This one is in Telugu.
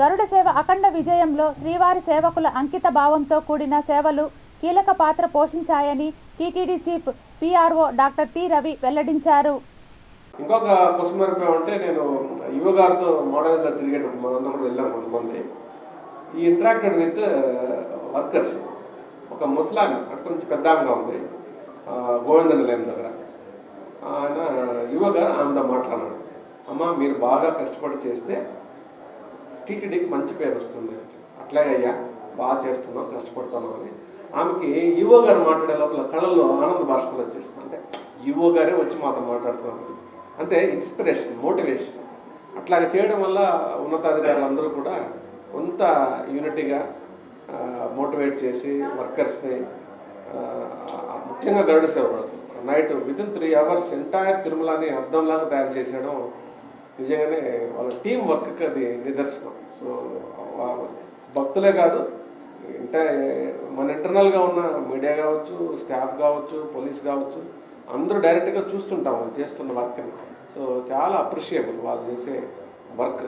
గరుడ సేవ అఖండ విజయంలో శ్రీవారి సేవకుల అంకిత భావంతో కూడిన సేవలు కీలక పాత్ర పోషించాయని TTD chief PRO doctor T Ravi వెల్లడించారు. ఇంకొక క్వశ్చన్ మార్క్ నేను యువ గారితో మోడల్గా తిరిగేటప్పుడు మనందరం కూడా వెళ్ళాం కొంతమంది. ఈ ఇంటరాక్టెడ్ విత్ వర్కర్స్ ఒక ముస్లాం అక్కడ కొంచెం పెద్ద ఉంది. ఆ, గోవింద నిలయం దగ్గర. ఆయన యువ గారు ఆమెతో మాట్లాడాడు. అమ్మ మీరు బాగా కష్టపడి చేస్తే టీటీడీకి మంచి పేరు వస్తుంది. అట్లాగయ్యా బాగా చేస్తున్నాం కష్టపడుతున్నాం అని. ఆమెకి ఈవో గారు మాట్లాడే లోపల కళల్లో ఆనంద భాషలు వచ్చేస్తుంది. అంటే ఈవో గారే వచ్చి మాతో మాట్లాడుతున్నాం అంటే ఇన్స్పిరేషన్ మోటివేషన్. అట్లాగ చేయడం వల్ల ఉన్నతాధికారులు అందరూ కూడా కొంత యూనిటీగా మోటివేట్ చేసి వర్కర్స్ని ముఖ్యంగా Garuda Seva night within three hours entire తిరుమలని అర్థంలాగా తయారు చేసేయడం నిజంగానే వాళ్ళ టీం వర్క్కి అది నిదర్శనం. సో భక్తులే కాదు అంటే మన ఇంటర్నల్గా ఉన్న మీడియా కావచ్చు స్టాఫ్ కావచ్చు పోలీస్ కావచ్చు అందరూ డైరెక్ట్గా చూస్తుంటాం వాళ్ళు చేస్తున్న వర్క్ని సో చాలా అప్రిషియబుల్ వాళ్ళు చేసే వర్క్